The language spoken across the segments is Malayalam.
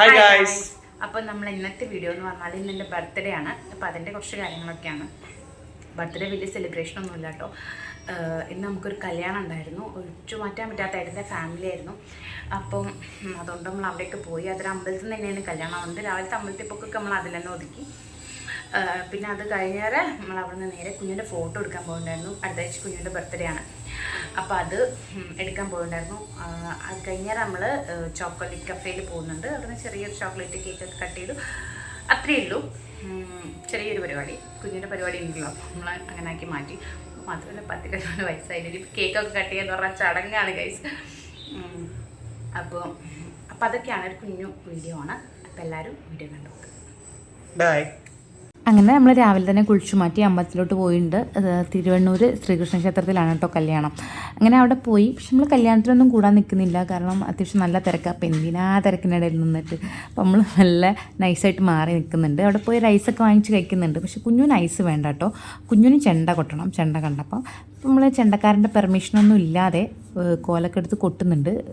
ഹായ് ഗായ്സ് അപ്പോൾ നമ്മൾ ഇന്നത്തെ വീഡിയോ എന്ന് പറഞ്ഞാൽ ഇന്ന് എന്റെ ബർത്ത്ഡേ ആണ്. അപ്പോൾ അതിന്റെ കുറച്ച് കാര്യങ്ങളൊക്കെയാണ്. ബർത്ത്ഡേ വലിയ സെലിബ്രേഷൻ ഒന്നും ഇല്ല കേട്ടോ. ഇന്ന് നമുക്കൊരു കല്യാണം ഉണ്ടായിരുന്നു. ഒഴിച്ചു മാറ്റാൻ പറ്റാത്ത ഏട്ടന്റെ ഫാമിലി ആയിരുന്നു. അപ്പം അതുകൊണ്ട് നമ്മൾ അവിടേക്ക് പോയി. അതൊരു അമ്പലത്തിൽ നിന്ന് തന്നെയാണ് കല്യാണം. ഉണ്ട് രാവിലത്തെ അമ്പലത്തിൽ പൊക്കൊക്കെ നമ്മൾ അതിൽ തന്നെ ഒതുക്കി. പിന്നെ അത് കഴിഞ്ഞേറെ നമ്മൾ അവിടെ നിന്ന് നേരെ കുഞ്ഞിന്റെ ഫോട്ടോ എടുക്കാൻ പോകുന്നുണ്ടായിരുന്നു അടുത്ത ആഴ്ച കുഞ്ഞിന്റെ ബർത്ത്ഡേ ആണ്. അപ്പോൾ അത് എടുക്കാൻ പോയിട്ടുണ്ടായിരുന്നു ആഹ് അത് കഴിഞ്ഞാൽ നമ്മൾ ചോക്ലേറ്റ് കഫേയിൽ പോകുന്നുണ്ട്. അവിടുന്ന് ചെറിയൊരു ചോക്ലേറ്റ് കേക്ക് ഒക്കെ കട്ട് ചെയ്തു. അത്രയേ ഉള്ളൂ. ചെറിയൊരു പരിപാടി. കുഞ്ഞിന്റെ പരിപാടി ഉണ്ടല്ലോ. നമ്മൾ അങ്ങനെ ആക്കി മാറ്റി. മാത്രമല്ല പത്ത് ഇരുപത് കേക്ക് കേക്കൊക്കെ കട്ട് ചെയ്യാന്ന് പറഞ്ഞാൽ ചടങ്ങാണ് ഗൈസ് അപ്പോൾ അപ്പോൾ അതൊക്കെയാണ് ഒരു കുഞ്ഞു വീഡിയോ ആണ്. അപ്പോൾ എല്ലാവരും വീഡിയോ കണ്ടു ബൈ അങ്ങനെ നമ്മൾ രാവിലെ തന്നെ കുളിച്ചു മാറ്റി അമ്പലത്തിലോട്ട് പോയിട്ടുണ്ട് തിരുവണ്ണൂർ ശ്രീകൃഷ്ണ ക്ഷേത്രത്തിലാണ് കേട്ടോ കല്യാണം. അങ്ങനെ അവിടെ പോയി. പക്ഷെ നമ്മൾ കല്യാണത്തിനൊന്നും കൂടാൻ നിൽക്കുന്നില്ല കാരണം അത്യാവശ്യം നല്ല തിരക്കാണ് അപ്പം എന്തിനാ തിരക്കിനിടയിൽ നിന്നിട്ട്? അപ്പം നമ്മൾ നല്ല നൈസായിട്ട് മാറി നിൽക്കുന്നുണ്ട് അവിടെ പോയി റൈസൊക്കെ വാങ്ങിച്ച് കഴിക്കുന്നുണ്ട്. പക്ഷെ കുഞ്ഞുവിന് ഐസ് വേണ്ട കേട്ടോ കുഞ്ഞുവിന് ചെണ്ട കൊട്ടണം. ചെണ്ട കണ്ടപ്പോൾ നമ്മൾ ചെണ്ടക്കാരന്റെ പെർമിഷനൊന്നും ഇല്ലാതെ കോലൊക്കെ എടുത്ത് കൊട്ടുന്നുണ്ട്.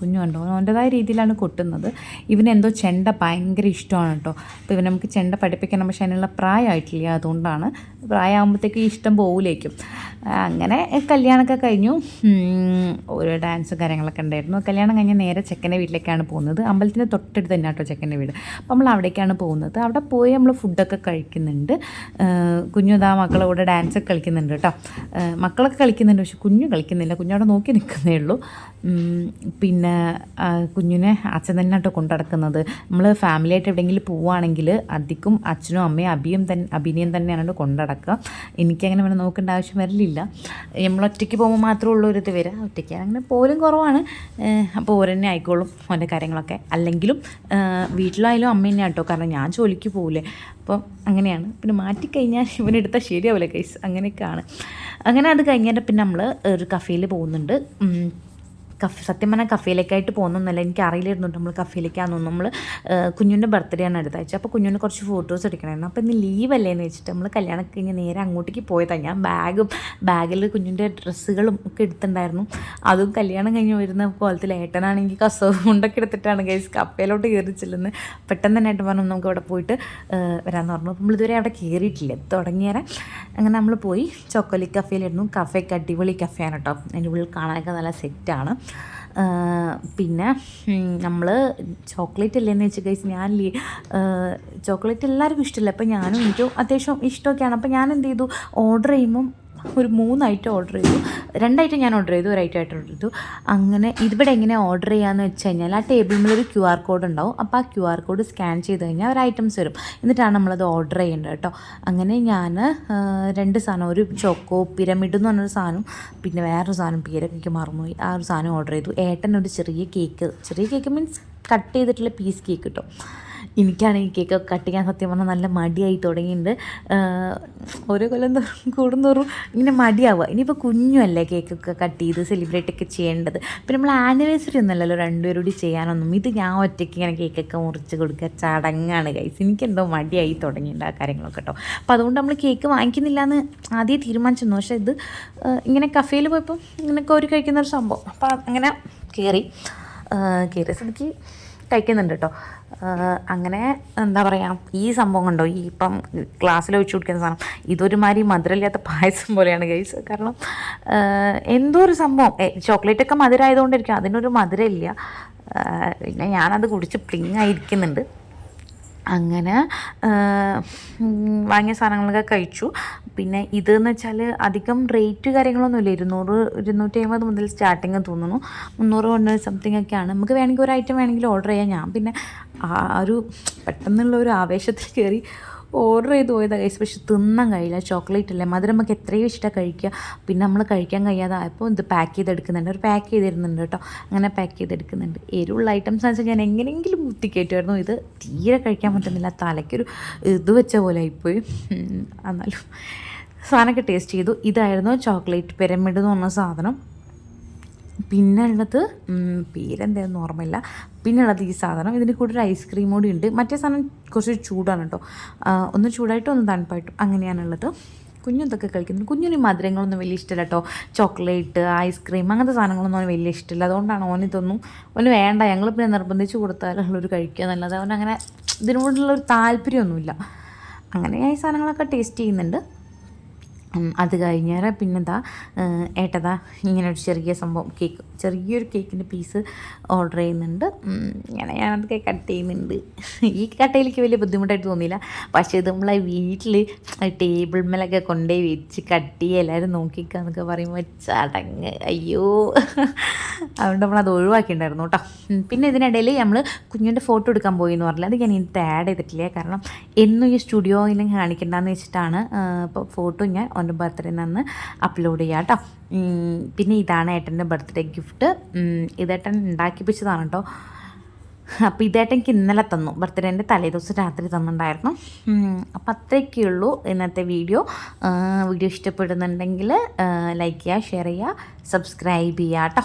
കുഞ്ഞു കണ്ടോ? അവന്റെതായ രീതിയിലാണ് കൊട്ടുന്നത്. ഇവനെന്തോ ചെണ്ട ഭയങ്കര ഇഷ്ടമാണ് കേട്ടോ. അപ്പോൾ ഇവൻ നമുക്ക് ചെണ്ട പഠിപ്പിക്കണം. പക്ഷേ അതിനുള്ള പ്രായമായിട്ടില്ല. അതുകൊണ്ടാണ് പ്രായമാകുമ്പോഴത്തേക്ക് ഇഷ്ടം പോകില്ലേക്കും അങ്ങനെ കല്യാണമൊക്കെ കഴിഞ്ഞു. ഓരോ ഡാൻസും കാര്യങ്ങളൊക്കെ ഉണ്ടായിരുന്നു. കല്യാണം കഴിഞ്ഞ് നേരെ ചെക്കന്റെ വീട്ടിലേക്കാണ് പോകുന്നത്. അമ്പലത്തിന്റെ തൊട്ടടുത്ത് തന്നെ കേട്ടോ ചെക്കന്റെ വീട്. അപ്പോൾ നമ്മൾ അവിടേക്കാണ് പോകുന്നത്. അവിടെ പോയി നമ്മൾ ഫുഡൊക്കെ കഴിക്കുന്നുണ്ട്. ഏഹ് കുഞ്ഞു ഇതാ മക്കളെ കൂടെ ഡാൻസൊക്കെ കളിക്കുന്നുണ്ട് കേട്ടോ. മക്കളൊക്കെ കളിക്കുന്നുണ്ട് പക്ഷെ കുഞ്ഞു കളിക്കുന്നില്ല. കുഞ്ഞവിടെ നോക്കി നിൽക്കുന്നേ ഉള്ളൂ. പിന്നെ കുഞ്ഞിനെ അച്ഛൻ തന്നെ കേട്ടോ കൊണ്ടുനടക്കുന്നത് നമ്മൾ ഫാമിലി ആയിട്ട് എവിടെയെങ്കിലും പോവുകയാണെങ്കിൽ അധികം അച്ഛനും അമ്മയും അഭിയും തന്നെ അഭിനയം തന്നെയാണ് കേട്ടോ കൊണ്ടുനടക്കുക എനിക്കങ്ങനെ വേണം നോക്കേണ്ട ആവശ്യം വരലില്ല. നമ്മൾ ഒറ്റയ്ക്ക് പോകുമ്പോൾ മാത്രമേ ഉള്ളൂ ഒരു ഇത് വരിക. ഒറ്റയ്ക്ക് അങ്ങനെ പോലും കുറവാണ്. അപ്പോൾ ഓരെന്നെ ആയിക്കോളും ഓന്റെ കാര്യങ്ങളൊക്കെ. അല്ലെങ്കിലും വീട്ടിലായാലും അമ്മ തന്നെ കേട്ടോ കാരണം ഞാൻ ജോലിക്ക് പോകില്ലേ അപ്പോൾ അങ്ങനെയാണ്. പിന്നെ മാറ്റിക്കഴിഞ്ഞാൽ ഇവനെടുത്താൽ ശരിയാവില്ല കൈസ് അങ്ങനെയൊക്കെയാണ്. അങ്ങനെ അത് കഴിഞ്ഞാൽ പിന്നെ നമ്മൾ ഒരു കഫേയിൽ പോകുന്നുണ്ട്. കഫ് സത്യം പറഞ്ഞാൽ കഫേയിലേക്കായിട്ട് പോകുന്നൊന്നുമല്ല. എനിക്ക് അറിയില്ലായിരുന്നു നമ്മൾ കഫേയിലേക്കാണെന്ന് നമ്മൾ കുഞ്ഞിന്റെ ബർത്ത്ഡേ ആണ് അടുത്ത ആഴ്ച അപ്പോൾ കുഞ്ഞിന് കുറച്ച് ഫോട്ടോസ് എടുക്കണമായിരുന്നു അപ്പോൾ ഇന്ന് ലീവ് എന്ന് വെച്ചിട്ട് നമ്മൾ കല്യാണം കഴിഞ്ഞ് നേരെ അങ്ങോട്ടേക്ക് പോയതാണ് ഞാൻ ബാഗും ബാഗിൽ കുഞ്ഞിന്റെ ഡ്രസ്സുകളും ഒക്കെ എടുത്തിട്ടുണ്ടായിരുന്നു. അതും കല്യാണം കഴിഞ്ഞ് വരുന്ന കോലത്തിൽ ഏട്ടനാണെങ്കിൽ കസവ് കൊണ്ടൊക്കെ എടുത്തിട്ടാണ് ഗൈസ് കപ്പയിലോട്ട് കയറി ചെല്ലുന്നത് പെട്ടെന്ന് തന്നെ ഏട്ടൻ പറഞ്ഞു നമുക്ക് അവിടെ പോയിട്ട് വരാമെന്ന് പറഞ്ഞു. അപ്പോൾ നമ്മളിതുവരെ അവിടെ കയറിയിട്ടില്ല തുടങ്ങിയേരെ അങ്ങനെ നമ്മൾ പോയി. ചോക്കോലി കഫേയിലിരുന്നു കഫേക്ക് അടിപൊളി ആണ് കേട്ടോ അതിന്റെ ഉള്ളിൽ കാണാനൊക്കെ നല്ല സെറ്റാണ് പിന്നെ നമ്മൾ ചോക്ലേറ്റ് അല്ലേന്ന് വെച്ച് കഴിച്ച് ഞാൻ ചോക്ലേറ്റ് എല്ലാവർക്കും ഇഷ്ടമല്ല അപ്പോൾ ഞാനും എനിക്കും അത്യാവശ്യം ഇഷ്ടമൊക്കെയാണ്. അപ്പോൾ ഞാൻ എന്ത് ചെയ്തു? ഓർഡർ ചെയ്യുമ്പം ഒരു മൂന്ന് ഐറ്റം ഓർഡർ ചെയ്തു. രണ്ട് ഐറ്റം ഞാൻ ഓർഡർ ചെയ്തു ഒരു ഐറ്റം ആയിട്ട് ഓർഡർ ചെയ്തു. അങ്ങനെ ഇതിവിടെ എങ്ങനെ ഓർഡർ ചെയ്യാമെന്ന് വെച്ച് കഴിഞ്ഞാൽ ആ ടേബിളിൽ ഒരു ക്യു ആർ കോഡ് ഉണ്ടാവും. അപ്പോൾ ആ ക്യു ആർ കോഡ് സ്കാൻ ചെയ്ത് കഴിഞ്ഞാൽ ഒരു ഐറ്റംസ് വരും. എന്നിട്ടാണ് നമ്മളത് ഓർഡർ ചെയ്യേണ്ടത് കേട്ടോ. അങ്ങനെ ഞാൻ രണ്ട് സാധനം ഒരു ചോക്കോ പിരമിഡ് എന്ന് പറഞ്ഞൊരു സാധനം പിന്നെ വേറൊരു സാധനം പേരൊക്കെ മറന്നുപോയി. ആ ഒരു സാധനം ഓർഡർ ചെയ്തു. ഏട്ടൻ ഒരു ചെറിയ കേക്ക് ചെറിയ കേക്ക് മീൻസ് കട്ട് ചെയ്തിട്ടുള്ള പീസ് കേക്ക് കിട്ടും. എനിക്കാണെങ്കിൽ കേക്ക് കട്ട് ചെയ്യാൻ സത്യം പറഞ്ഞാൽ നല്ല മടിയായി തുടങ്ങിയിട്ടുണ്ട്. ഓരോ കൊല്ലം തോറും കൂടുന്തോറും ഇങ്ങനെ മടിയാവുക. ഇനിയിപ്പോൾ കുഞ്ഞുമല്ലേ കേക്കൊക്കെ കട്ട് ചെയ്ത് സെലിബ്രേറ്റ് ഒക്കെ ചെയ്യേണ്ടത്. പിന്നെ നമ്മൾ ആനിവേഴ്സറി ഒന്നുമല്ലല്ലോ രണ്ടുപേരോട് ചെയ്യാനൊന്നും. ഇത് ഞാൻ ഒറ്റയ്ക്ക് ഇങ്ങനെ കേക്കൊക്കെ മുറിച്ച് കൊടുക്കുക ചടങ്ങാണ് കൈസ് എനിക്കെന്തോ മടിയായി തുടങ്ങിയിട്ടുണ്ട് ആ കാര്യങ്ങളൊക്കെ കേട്ടോ. അപ്പോൾ അതുകൊണ്ട് നമ്മൾ കേക്ക് വാങ്ങിക്കുന്നില്ല എന്ന് ആദ്യം തീരുമാനിച്ചിരുന്നു. പക്ഷേ ഇത് ഇങ്ങനെ കഫേയിൽ പോയപ്പോൾ ഇങ്ങനെ കോരി കഴിക്കുന്ന ഒരു സംഭവം. അപ്പോൾ അങ്ങനെ കയറി കയറിയ സ്ഥിതിക്ക് കഴിക്കുന്നുണ്ട് കേട്ടോ അങ്ങനെ എന്താ പറയുക ഈ സംഭവം കണ്ടോ? ഈ ഇപ്പം ക്ലാസ്സിൽ ഒഴിച്ചു കൊടുക്കുന്ന സാധനം. ഇതൊരുമാതിരി മധുരമില്ലാത്ത പായസം പോലെയാണ് ഗൈസ് കാരണം എന്തോ ഒരു സംഭവം. ചോക്ലേറ്റൊക്കെ മധുരമായതുകൊണ്ടിരിക്കും അതിനൊരു മധുരമില്ല. പിന്നെ ഞാനത് കുടിച്ച് പ്ലിങ് ആയിരിക്കുന്നുണ്ട് അങ്ങനെ വാങ്ങിയ സാധനങ്ങളൊക്കെ കഴിച്ചു. പിന്നെ ഇതെന്ന് വെച്ചാൽ അധികം റേറ്റ് കാര്യങ്ങളൊന്നുമില്ല. ഇരുന്നൂറ് ഇരുന്നൂറ്റി അമ്പത് മുതൽ സ്റ്റാർട്ടിങ് തോന്നുന്നു. മുന്നൂറ് കൊണ്ട് സംതിങ് ഒക്കെയാണ്. നമുക്ക് വേണമെങ്കിൽ ഒരു ഐറ്റം വേണമെങ്കിൽ ഓർഡർ ചെയ്യാം. ഞാൻ പിന്നെ ആ ഒരു പെട്ടെന്നുള്ള ഒരു ആവേശത്തിൽ കയറി ഓർഡർ ചെയ്ത് പോയതാണ് ഗൈസ് പക്ഷെ തിന്നാൻ കഴിയില്ല. ചോക്ലേറ്റ് അല്ലേ? മധുരം നമുക്ക് എത്രയും ഇഷ്ടമാണ് കഴിക്കുക. പിന്നെ നമ്മൾ കഴിക്കാൻ കഴിയാതെ ആയപ്പോൾ ഇത് പാക്ക് ചെയ്തെടുക്കുന്നുണ്ട്. ഒരു പാക്ക് ചെയ്തിരുന്നുണ്ട് കേട്ടോ. അങ്ങനെ പാക്ക് ചെയ്തെടുക്കുന്നുണ്ട്. എരിവുള്ള ഐറ്റംസ് എന്ന് വെച്ചാൽ ഞാൻ എങ്ങനെയെങ്കിലും കുത്തിക്കയറ്റുമായിരുന്നു ഇത് തീരെ കഴിക്കാൻ പറ്റുന്നില്ല. തലയ്ക്കൊരു ഇത് വെച്ച പോലെ ആയിപ്പോയി. എന്നാലും സാധനമൊക്കെ ടേസ്റ്റ് ചെയ്തു. ഇതായിരുന്നു ചോക്ലേറ്റ് പിരമിഡ് എന്ന് പറഞ്ഞ സാധനം. പിന്നെ ഉള്ളത് പേരെന്താണെന്ന് ഓർമ്മയില്ല. പിന്നെ ഉള്ളത് ഈ സാധനം. ഇതിന്റെ കൂടെ ഒരു ഐസ്ക്രീം കൂടി ഉണ്ട്. മറ്റേ സാധനം കുറച്ച് ചൂടാണ് കേട്ടോ. ഒന്ന് ചൂടായിട്ടും ഒന്ന് തണുപ്പായിട്ടും അങ്ങനെയാണുള്ളത്. കുഞ്ഞു ഇതൊക്കെ കഴിക്കുന്നു? കുഞ്ഞിന് മധുരങ്ങളൊന്നും വലിയ ഇഷ്ടമില്ല കേട്ടോ. ചോക്ലേറ്റ് ഐസ്ക്രീം അങ്ങനത്തെ സാധനങ്ങളൊന്നും അവന് വലിയ ഇഷ്ടമില്ല. അതുകൊണ്ടാണ് ഓൻ ഇതൊന്നും ഓന് വേണ്ട. ഞങ്ങൾ പിന്നെ നിർബന്ധിച്ച് കൊടുത്താലുള്ളൊരു കഴിക്കുക എന്നല്ലാതെ അവനങ്ങനെ ഇതിനോടുള്ളൊരു താല്പര്യമൊന്നുമില്ല. അങ്ങനെ ഈ സാധനങ്ങളൊക്കെ ടേസ്റ്റ് ചെയ്യുന്നുണ്ട്. അത് കഴിഞ്ഞാൽ പിന്നെന്താ ഏട്ടതാ ഇങ്ങനെ ഒരു ചെറിയ സംഭവം കേക്ക് ചെറിയൊരു കേക്കിന്റെ പീസ് ഓർഡർ ചെയ്യുന്നുണ്ട്. ഇങ്ങനെ ഞാനത് കട്ട് ചെയ്യുന്നുണ്ട്. ഈ കട്ടയിലേക്ക് വലിയ ബുദ്ധിമുട്ടായിട്ട് തോന്നിയില്ല. പക്ഷേ ഇത് നമ്മളെ വീട്ടിൽ ടേബിൾ മേലൊക്കെ കൊണ്ടുപോയി വെച്ച് കട്ട് ചെയ്യുക എല്ലാവരും നോക്കിക്കാന്നൊക്കെ പറയുമ്പോൾ ചടങ്ങ്. അയ്യോ. അതുകൊണ്ട് നമ്മളത് ഒഴിവാക്കിയിട്ടുണ്ടായിരുന്നു കേട്ടോ. പിന്നെ ഇതിനിടയിൽ നമ്മൾ കുഞ്ഞിന്റെ ഫോട്ടോ എടുക്കാൻ പോയി എന്ന് പറഞ്ഞില്ല. അത് ഞാൻ ഇനി ആഡ് ചെയ്തിട്ടില്ല. കാരണം എന്നും ഈ സ്റ്റുഡിയോയിൽ കാണിക്കണ്ടെന്ന് വെച്ചിട്ടാണ് ഇപ്പോൾ ഫോട്ടോ ഞാൻ ഓന്റെ ബർത്ത്ഡേ നിന്ന് അപ്ലോഡ് ചെയ്യാം കേട്ടോ. പിന്നെ ഇതാണ് ഏട്ടന്റെ ബർത്ത്ഡേ ഗിഫ്റ്റ്. ഇതേട്ടൻ ഉണ്ടാക്കിപ്പിച്ചതാണ് കേട്ടോ. അപ്പോൾ ഇതേട്ടൻ എനിക്ക് ഇന്നലെ തന്നു. ബർത്ത്ഡേന്റെ തലേദിവസം രാത്രി തന്നിട്ടുണ്ടായിരുന്നു. അപ്പോൾ അത്രയൊക്കെ ഉള്ളൂ ഇന്നത്തെ വീഡിയോ. വീഡിയോ ഇഷ്ടപ്പെടുന്നുണ്ടെങ്കിൽ ലൈക്ക് ചെയ്യുക ഷെയർ ചെയ്യുക സബ്സ്ക്രൈബ് ചെയ്യുക കേട്ടോ.